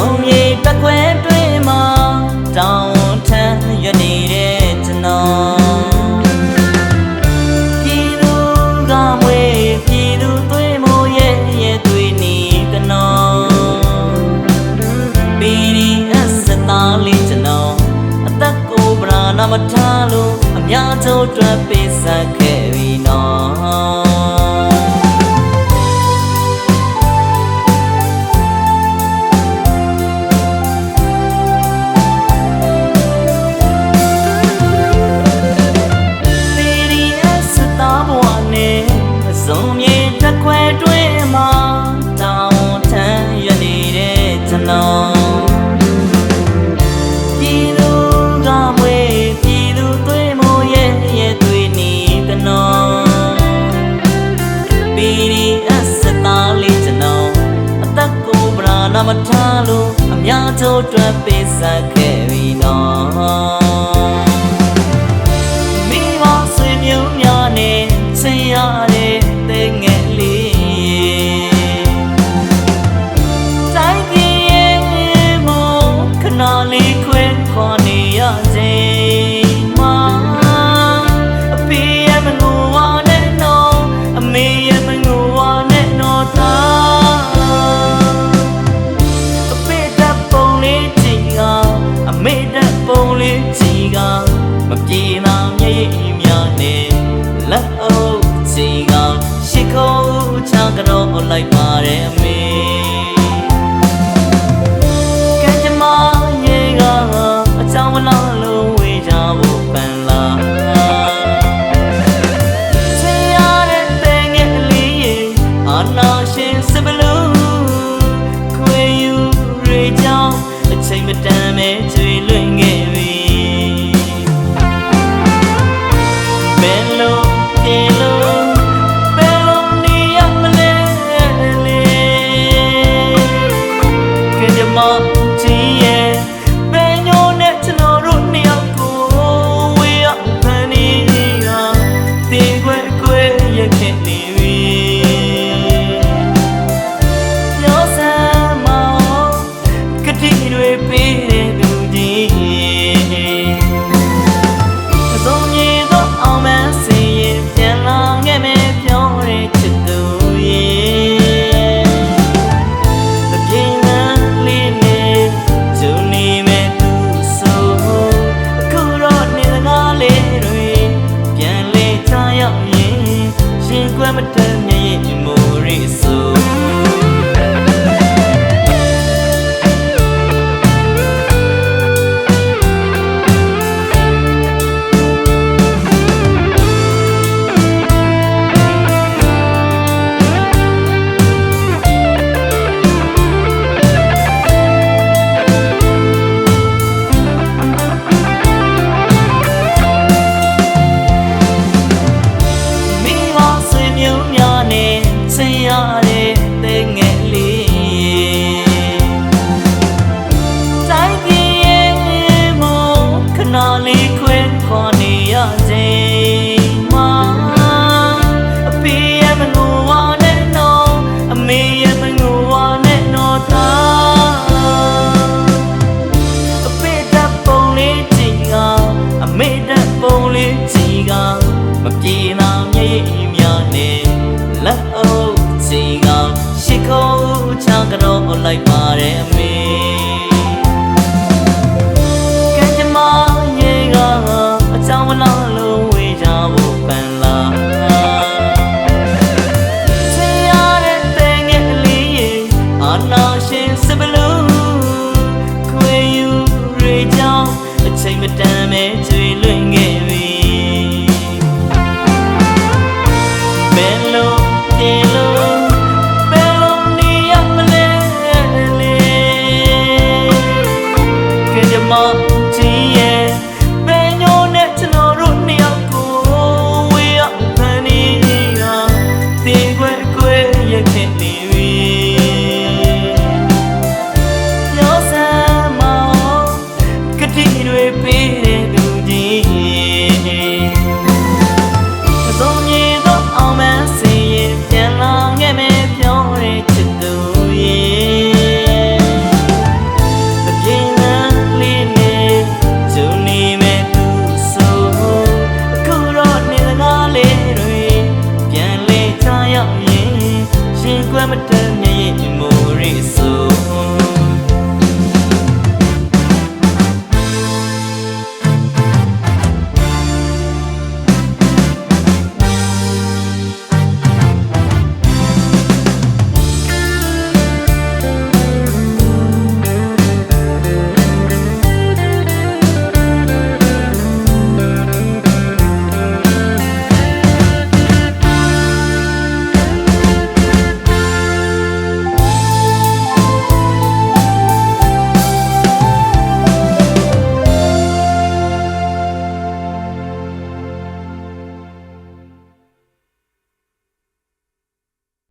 စုံရီတခွဲတွင်မှာတောင်းထမ်းရနေတဲ့ကျွန်တော်ပြည်သူကမွေပြည်သူသွေးမိုးရဲ့ရဲ့သွေးနီကနော်ပီရီအစတားလေးကျွန်တော်အသက်ကိုဗရာနာမထားလို့အများဆုံးတွေ့ပေးဆက်ခဲ့ပြီနော် မထားလို့အများတို့အတွက်ပေးဆက်ခဲ့ပြီနော် မပြေနာမြေများနဲ့လက်အုပ်ချီကရှိခိုးချကတော့လိုက်ပါတယ်အမေကဲကြမရေကအချောင်းမလားလို့ဝေးကြဖို့ပန်လာဆင်းရတဲ့တဲ့ငယ်လေးရေအာနာရှင်စပလူခွေယူရေကြောင်းအချိန်မတန်မဲ့ ရခဲ့နေ တဲ့တဲ့ငယ်လေးတိုင်းပြည်ရဲ့မို့ခဏလေးခွဲခွာနေရစေမှာအဖေရဲ့မငိုဝါနဲ့နော်အမေရဲ့မငိုဝါနဲ့နော်သားအဖေတပ်ပုံလေးချီကအမေတပ်ပုံလေးချီကမပြေနာမြ limit